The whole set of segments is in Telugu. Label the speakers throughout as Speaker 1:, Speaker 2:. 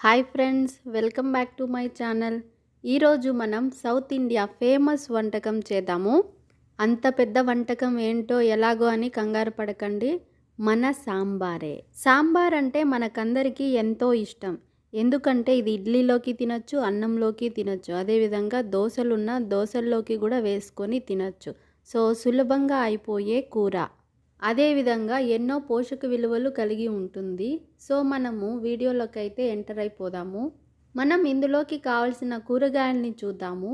Speaker 1: Hi friends welcome back to my channel. ఈరోజు మనం సౌత్ ఇండియా ఫేమస్ వంటకం చేద్దాము. అంత పెద్ద వంటకం ఏంటో ఎలాగో అని కంగారు పడకండి. మన సాంబారే. సాంబార్ అంటే మనకందరికీ ఎంతో ఇష్టం. ఎందుకంటే ఇది ఇడ్లీలోకి తినొచ్చు అన్నంలోకి తినొచ్చు. అదేవిధంగా దోశలున్న దోశల్లోకి కూడా వేసుకొని తినొచ్చు. సో సులభంగా అయిపోయే కూర. అదేవిధంగా ఎన్నో పోషక విలువలు కలిగి ఉంటుంది. సో మనము వీడియోలోకి అయితే ఎంటర్ అయిపోదాము. మనం ఇందులోకి కావాల్సిన కూరగాయలని చూద్దాము.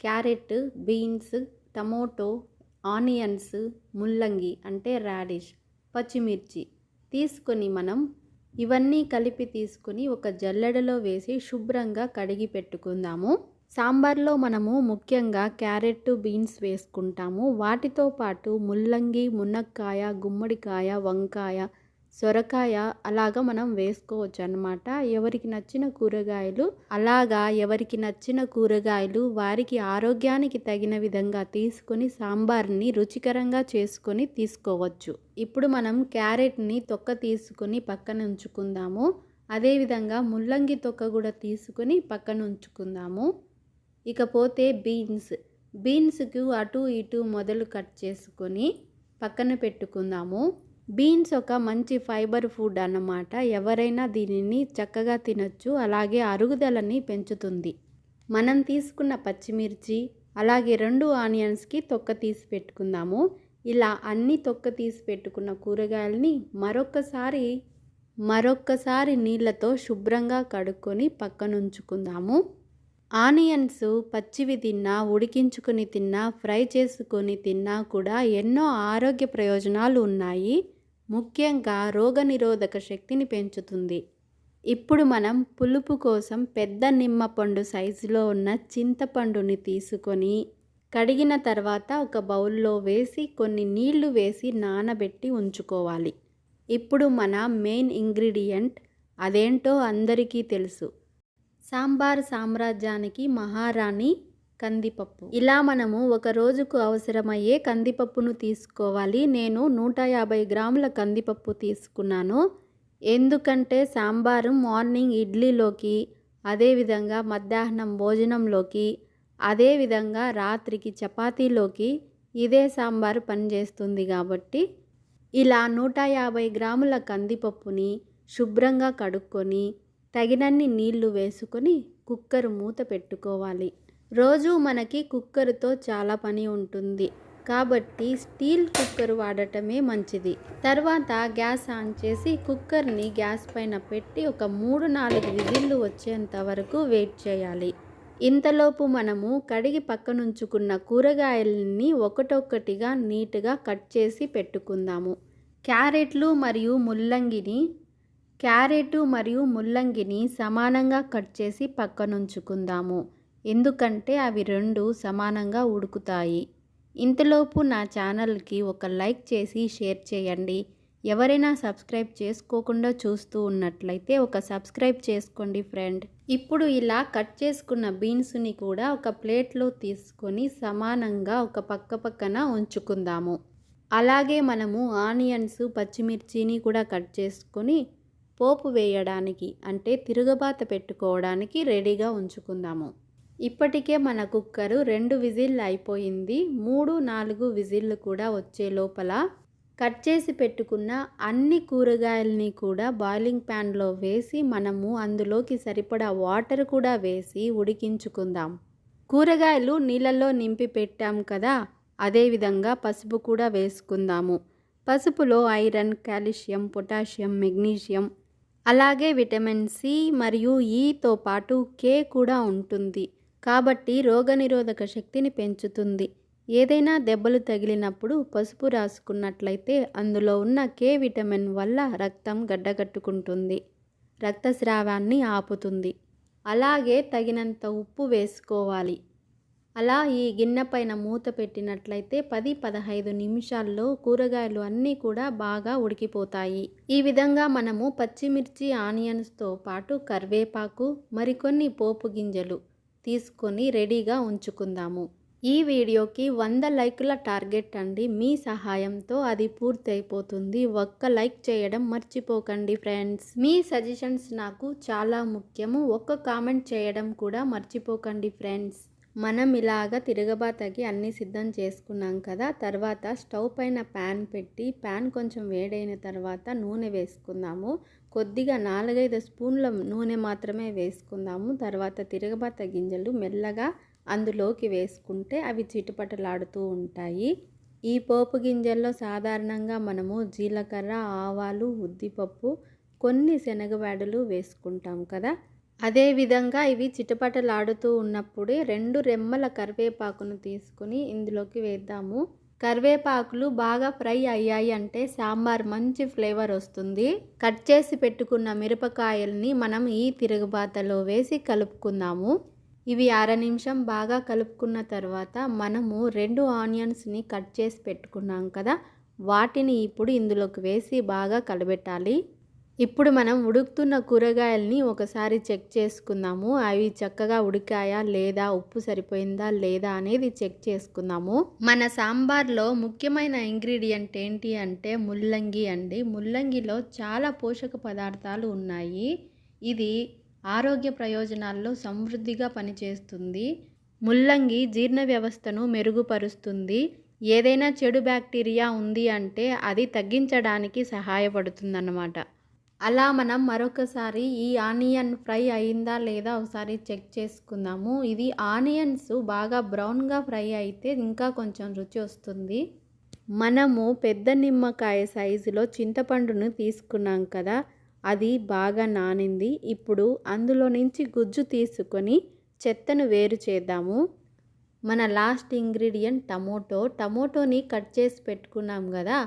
Speaker 1: క్యారెట్ బీన్స్ టమోటో ఆనియన్స్ ముల్లంగి అంటే రాడిష్ పచ్చిమిర్చి తీసుకొని మనం ఇవన్నీ కలిపి తీసుకొని ఒక జల్లెడలో వేసి శుభ్రంగా కడిగి పెట్టుకుందాము. సాంబార్లో మనము ముఖ్యంగా క్యారెట్ బీన్స్ వేసుకుంటాము. వాటితో పాటు ముల్లంగి మునక్కాయ గుమ్మడికాయ వంకాయ సొరకాయ అలాగా మనం వేసుకోవచ్చు అనమాట ఎవరికి నచ్చిన కూరగాయలు అలాగా ఎవరికి నచ్చిన కూరగాయలు వారికి ఆరోగ్యానికి తగిన విధంగా తీసుకొని సాంబార్ని రుచికరంగా చేసుకొని తీసుకోవచ్చు. ఇప్పుడు మనం క్యారెట్ని తొక్క తీసుకొని పక్కన ఉంచుకుందాము అదేవిధంగా ముల్లంగి తొక్క కూడా తీసుకొని పక్కన ఉంచుకుందాము ఇకపోతే బీన్స్. బీన్స్కు అటు ఇటు మొదలు కట్ చేసుకొని పక్కన పెట్టుకుందాము. బీన్స్ ఒక మంచి ఫైబర్ ఫుడ్ అన్నమాట. ఎవరైనా దీనిని చక్కగా తినొచ్చు. అలాగే అరుగుదలని పెంచుతుంది. మనం తీసుకున్న పచ్చిమిర్చి అలాగే రెండు ఆనియన్స్కి తొక్క తీసి పెట్టుకుందాము. ఇలా అన్ని తొక్క తీసి పెట్టుకున్న కూరగాయలని మరొక్కసారి మరొక్కసారి నీళ్ళతో శుభ్రంగా కడుక్కొని పక్కన ఉంచుకుందాము ఆనియన్స్ పచ్చివి తిన్నా ఉడికించుకొని తిన్నా ఫ్రై చేసుకొని తిన్నా కూడా ఎన్నో ఆరోగ్య ప్రయోజనాలు ఉన్నాయి. ముఖ్యంగా రోగనిరోధక శక్తిని పెంచుతుంది. ఇప్పుడు మనం పులుపు కోసం పెద్ద నిమ్మపండు సైజులో ఉన్న చింతపండుని తీసుకొని కడిగిన తర్వాత ఒక బౌల్లో వేసి కొన్ని నీళ్ళు వేసి నానబెట్టి ఉంచుకోవాలి. ఇప్పుడు మన మెయిన్ ఇంగ్రీడియంట్ అదేంటో అందరికీ తెలుసు. సాంబార్ సామ్రాజ్యానికి మహారాణి కందిపప్పు. ఇలా మనము ఒక రోజుకు అవసరమయ్యే కందిపప్పును తీసుకోవాలి. నేను నూట యాభై గ్రాముల కందిపప్పు తీసుకున్నాను. ఎందుకంటే సాంబారు మార్నింగ్ ఇడ్లీలోకి అదేవిధంగా మధ్యాహ్నం భోజనంలోకి అదేవిధంగా రాత్రికి చపాతీలోకి ఇదే సాంబారు పనిచేస్తుంది కాబట్టి ఇలా నూట యాభై గ్రాముల కందిపప్పుని శుభ్రంగా కడుక్కొని తగినన్ని నీళ్ళు వేసుకొని కుక్కర్ మూత పెట్టుకోవాలి. రోజు మనకి కుక్కర్తో చాలా పని ఉంటుంది. కాబట్టి స్టీల్ కుక్కర్ వాడటమే మంచిది. తర్వాత గ్యాస్ ఆన్ చేసి కుక్కర్ని గ్యాస్ పైన పెట్టి ఒక మూడు నాలుగు విజిల్లు వచ్చేంత వరకు వెయిట్ చేయాలి. ఇంతలోపు మనము కడిగి పక్కనుంచుకున్న కూరగాయలని ఒకటొక్కటిగా నీట్గా కట్ చేసి పెట్టుకుందాము. క్యారెట్లు మరియు ముల్లంగిని క్యారెట్ మరియు ముల్లంగిని సమానంగా కట్ చేసి పక్కనుంచుకుందాము. ఎందుకంటే అవి రెండు సమానంగా ఉడుకుతాయి. ఇంతలోపు నా ఛానల్కి ఒక లైక్ చేసి షేర్ చేయండి. ఎవరైనా సబ్స్క్రైబ్ చేసుకోకుండా చూస్తూ ఉన్నట్లయితే ఒక సబ్స్క్రైబ్ చేసుకోండి ఫ్రెండ్. ఇప్పుడు ఇలా కట్ చేసుకున్న బీన్స్ని కూడా ఒక ప్లేట్లో తీసుకొని సమానంగా ఒక పక్క పక్కన ఉంచుకుందాము. అలాగే మనము ఆనియన్స్ పచ్చిమిర్చిని కూడా కట్ చేసుకొని పోపు వేయడానికి అంటే తిరుగుబాత పెట్టుకోవడానికి రెడీగా ఉంచుకుందాము. ఇప్పటికే మన కుక్కరు రెండు విజిల్లు అయిపోయింది. మూడు నాలుగు విజిల్లు కూడా వచ్చే లోపల కట్ చేసి పెట్టుకున్న అన్ని కూరగాయలని కూడా బాయిలింగ్ ప్యాన్లో వేసి మనము అందులోకి సరిపడా వాటర్ కూడా వేసి ఉడికించుకుందాం. కూరగాయలు నీళ్ళల్లో నింపి పెట్టాం కదా అదేవిధంగా పసుపు కూడా వేసుకుందాము. పసుపులో ఐరన్ కాల్షియం పొటాషియం మెగ్నీషియం అలాగే విటమిన్ సి మరియు e ఈతో పాటు కే కూడా ఉంటుంది. కాబట్టి రోగనిరోధక శక్తిని పెంచుతుంది. ఏదైనా దెబ్బలు తగిలినప్పుడు పసుపు రాసుకున్నట్లయితే అందులో ఉన్న కే విటమిన్ వల్ల రక్తం గడ్డగట్టుకుంటుంది. రక్తస్రావాన్ని ఆపుతుంది. అలాగే తగినంత ఉప్పు వేసుకోవాలి. అలా ఈ గిన్నె పైన మూత పెట్టినట్లయితే పది పదహైదు నిమిషాల్లో కూరగాయలు అన్నీ కూడా బాగా ఉడికిపోతాయి. ఈ విధంగా మనము పచ్చిమిర్చి ఆనియన్స్తో పాటు కరివేపాకు మరికొన్ని పోపు గింజలు తీసుకొని రెడీగా ఉంచుకుందాము. ఈ వీడియోకి వంద లైకుల టార్గెట్ అండి. మీ సహాయంతో అది పూర్తయిపోతుంది. ఒక్క లైక్ చేయడం మర్చిపోకండి ఫ్రెండ్స్. మీ సజెషన్స్ నాకు చాలా ముఖ్యము. ఒక్క కామెంట్ చేయడం కూడా మర్చిపోకండి ఫ్రెండ్స్. మనం ఇలాగ తిరగబాతకి అన్నీ సిద్ధం చేసుకున్నాం కదా తర్వాత స్టవ్ పైన ప్యాన్ పెట్టి ప్యాన్ కొంచెం వేడైన తర్వాత నూనె వేసుకుందాము. కొద్దిగా నాలుగైదు స్పూన్ల నూనె మాత్రమే వేసుకుందాము. తర్వాత తిరగబాత గింజలు మెల్లగా అందులోకి వేసుకుంటే అవి చిటపటలాడుతూ ఉంటాయి. ఈ పోపు గింజల్లో సాధారణంగా మనము జీలకర్ర ఆవాలు ఉద్దిపప్పు కొన్ని శనగవాడలు వేసుకుంటాం కదా. అదేవిధంగా ఇవి చిటపటలాడుతూ ఉన్నప్పుడే రెండు రెమ్మల కరివేపాకును తీసుకుని ఇందులోకి వేద్దాము. కరివేపాకులు బాగా ఫ్రై అయ్యాయి అంటే సాంబార్ మంచి ఫ్లేవర్ వస్తుంది. కట్ చేసి పెట్టుకున్న మిరపకాయల్ని మనం ఈ తిరుగుబాతలో వేసి కలుపుకుందాము. ఇవి అర నిమిషం బాగా కలుపుకున్న తర్వాత మనము రెండు ఆనియన్స్ని కట్ చేసి పెట్టుకున్నాం కదా వాటిని ఇప్పుడు ఇందులోకి వేసి బాగా కలబెట్టాలి. ఇప్పుడు మనం ఉడుకుతున్న కూరగాయల్ని ఒకసారి చెక్ చేసుకుందాము. అవి చక్కగా ఉడికాయా లేదా ఉప్పు సరిపోయిందా లేదా అనేది చెక్ చేసుకుందాము. మన సాంబార్లో ముఖ్యమైన ఇంగ్రీడియంట్ ఏంటి అంటే ముల్లంగి అండి. ముల్లంగిలో చాలా పోషక పదార్థాలు ఉన్నాయి. ఇది ఆరోగ్య ప్రయోజనాల్లో సమృద్ధిగా పనిచేస్తుంది. ముల్లంగి జీర్ణ వ్యవస్థను మెరుగుపరుస్తుంది. ఏదైనా చెడు బ్యాక్టీరియా ఉంది అంటే అది తగ్గించడానికి సహాయపడుతుందన్నమాట. అలా మనం మరొకసారి ఈ ఆనియన్ ఫ్రై అయిందా లేదా ఒకసారి చెక్ చేసుకుందాము. ఇది ఆనియన్స్ బాగా బ్రౌన్గా ఫ్రై అయితే ఇంకా కొంచెం రుచి వస్తుంది. మనము పెద్ద నిమ్మకాయ సైజులో చింతపండును తీసుకున్నాం కదా అది బాగా నానింది. ఇప్పుడు అందులో నుంచి గుజ్జు తీసుకొని చెత్తను వేరు చేద్దాము. మన లాస్ట్ ఇంగ్రీడియంట్ టమోటో. టమోటోని కట్ చేసి పెట్టుకున్నాం కదా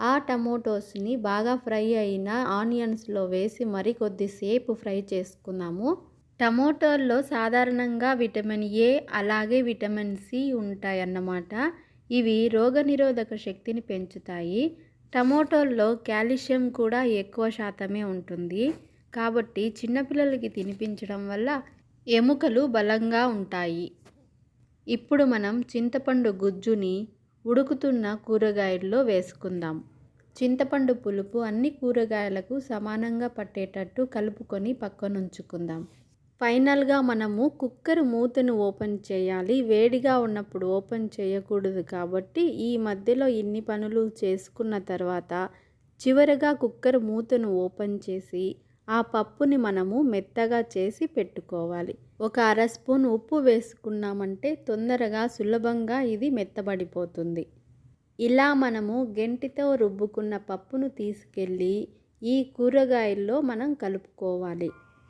Speaker 1: ఆ టమోటోస్ని బాగా ఫ్రై అయిన ఆనియన్స్లో వేసి మరి కొద్దిసేపు ఫ్రై చేసుకుందాము టమోటోల్లో సాధారణంగా విటమిన్ ఏ అలాగే విటమిన్ సి ఉంటాయి అన్నమాట ఇవి రోగనిరోధక శక్తిని పెంచుతాయి. టమోటోల్లో కాల్షియం కూడా ఎక్కువ శాతమే ఉంటుంది. కాబట్టి చిన్నపిల్లలకి తినిపించడం వల్ల ఎముకలు బలంగా ఉంటాయి. ఇప్పుడు మనం చింతపండు గుజ్జుని ఉడుకుతున్న కూరగాయల్లో వేసుకుందాం. చింతపండు పులుపు అన్ని కూరగాయలకు సమానంగా పట్టేటట్టు కలుపుకొని పక్కనుంచుకుందాం. ఫైనల్గా మనము కుక్కర్ మూతను ఓపెన్ చేయాలి. వేడిగా ఉన్నప్పుడు ఓపెన్ చేయకూడదు కాబట్టి ఈ మధ్యలో ఇన్ని పనులు చేసుకున్న తర్వాత చివరగా కుక్కర్ మూతను ఓపెన్ చేసి ఆ పప్పుని మనము మెత్తగా చేసి పెట్టుకోవాలి. ఒక అర స్పూన్ ఉప్పు వేసుకున్నామంటే తొందరగా సులభంగా ఇది మెత్తబడిపోతుంది. ఇలా మనము గెంటితో రుబ్బుకున్న పప్పును తీసుకెళ్ళి ఈ కూరగాయల్లో మనం కలుపుకోవాలి.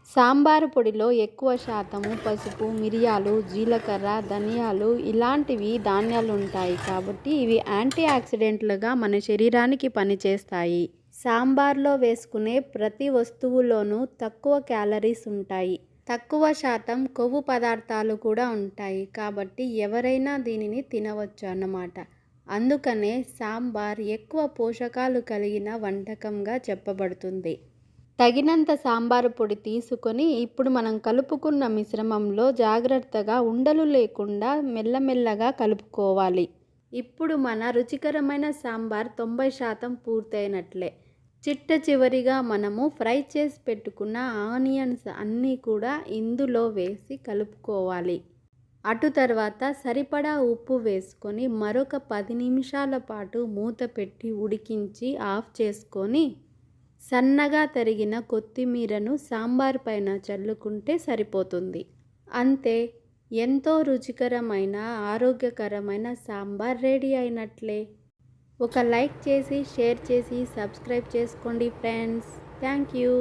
Speaker 1: సాంబారు పొడిలో ఎక్కువ శాతము పసుపు మిరియాలు జీలకర్ర ధనియాలు ఇలాంటివి ధాన్యాలు ఉంటాయి కాబట్టి ఇవి యాంటీ ఆక్సిడెంట్లుగా మన శరీరానికి పనిచేస్తాయి. సాంబార్లో వేసుకునే ప్రతి వస్తువులోనూ తక్కువ క్యాలరీస్ ఉంటాయి. తక్కువ శాతం కొవ్వు పదార్థాలు కూడా ఉంటాయి కాబట్టి ఎవరైనా దీనిని తినవచ్చు అన్నమాట. అందుకనే సాంబార్ ఎక్కువ పోషకాలు కలిగిన వంటకంగా చెప్పబడుతుంది. తగినంత సాంబార్ పొడి తీసుకొని ఇప్పుడు మనం కలుపుకున్న మిశ్రమంలో జాగ్రత్తగా ఉండలు లేకుండా మెల్లమెల్లగా కలుపుకోవాలి. ఇప్పుడు మన రుచికరమైన సాంబార్ తొంభై శాతం పూర్తయినట్లే. చిట్ట చివరిగా మనము ఫ్రై చేసి పెట్టుకున్న ఆనియన్స్ అన్నీ కూడా ఇందులో వేసి కలుపుకోవాలి. అటు తర్వాత సరిపడా ఉప్పు వేసుకొని మరొక పది నిమిషాల పాటు మూత పెట్టి ఉడికించి ఆఫ్ చేసుకొని సన్నగా తరిగిన కొత్తిమీరను సాంబార్ పైన చల్లుకుంటే సరిపోతుంది. అంతే ఎంతో రుచికరమైన ఆరోగ్యకరమైన సాంబార్ రెడీ అయినట్లే. ఒక లైక్ చేసి షేర్ చేసి సబ్స్క్రైబ్ చేసుకోండి ఫ్రెండ్స్. Thank you.